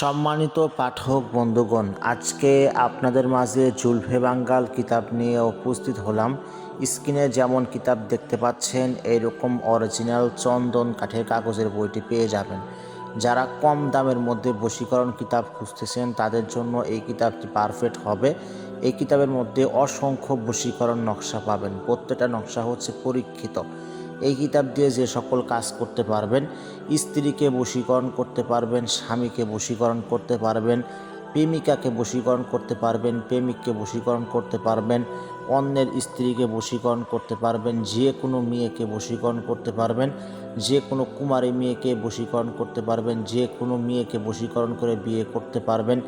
সম্মানিত পাঠক বন্ধুগণ, আজকে আপনাদের মাঝে জুলফে বাঙ্গাল কিতাব নিয়ে উপস্থিত হলাম। স্ক্রিনে যেমন কিতাব দেখতে পাচ্ছেন, এরকম অরিজিনাল চন্দন কাঠের কাগজের বইটি পেয়ে যাবেন। যারা কম দামের মধ্যে বশীকরণ কিতাব খুঁজতেছেন, তাদের জন্য এই কিতাবটি পারফেক্ট হবে। এই কিতাবের মধ্যে অসংখ্য বশীকরণ নকশা পাবেন। প্রত্যেকটা নকশা হচ্ছে পরীক্ষিত। এই কিতাব দিয়ে যে সকল কাজ করতে পারবেন, স্ত্রীকে বশীকরণ করতে পারবেন, স্বামীকে বশীকরণ করতে পারবেন প্রেমিকাকে বশীকরণ করতে পারবেন, প্রেমিককে বশীকরণ করতে পারবেন, অন্যের স্ত্রীকে বশীকরণ করতে পারবেন, যে কোনো মেয়েকে বশীকরণ করতে পারবেন, যে কোনো কুমারী মেয়েকে বশীকরণ করতে পারবেন, যে কোনো মেয়েকে বশীকরণ করে বিয়ে করতে পারবেন,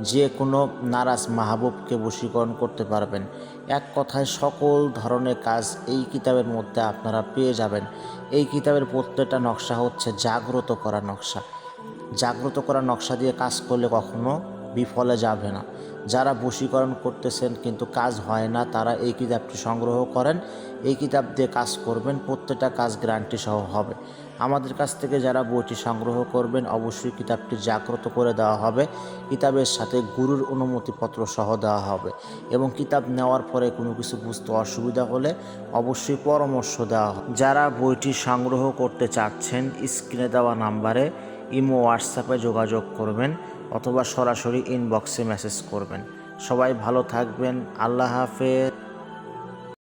যে কোনো নারাজ মাহবুবকে বশীকরণ করতে পারবেন। এক কথায় সকল ধরনের কাজ এই কিতাবের মধ্যে আপনারা পেয়ে যাবেন। এই কিতাবের প্রত্যেকটা নকশা হচ্ছে জাগ্রত করা নকশা। জাগ্রত করা নকশা দিয়ে কাজ করলে কখনো বিফলে যাবে না। যারা বশীকরণ করতেছেন কিন্তু কাজ হয় না, তারা এই কিতাবটি সংগ্রহ করেন, এই কিতাব দিয়ে কাজ করবেন, প্রত্যেকটা কাজ গ্যারান্টি সহ হবে। আমাদের কাছ থেকে যারা বইটি সংগ্রহ করবেন, অবশ্যই কিতাবটি জাগ্রত করে দেওয়া হবে। কিতাবের সাথে গুরুর অনুমতিপত্র সহ দেওয়া হবে এবং কিতাব নেওয়ার পরে কোনো কিছু বুঝতে অসুবিধা হলে অবশ্যই পরামর্শ দেওয়া যারা বইটি সংগ্রহ করতে চাচ্ছেন, স্ক্রিনে দেওয়া নাম্বারে ইমো হোয়াটসঅ্যাপে যোগাযোগ করবেন অথবা সরাসরি ইনবক্সে মেসেজ করবেন। সবাই ভালো থাকবেন। আল্লাহ হাফেজ।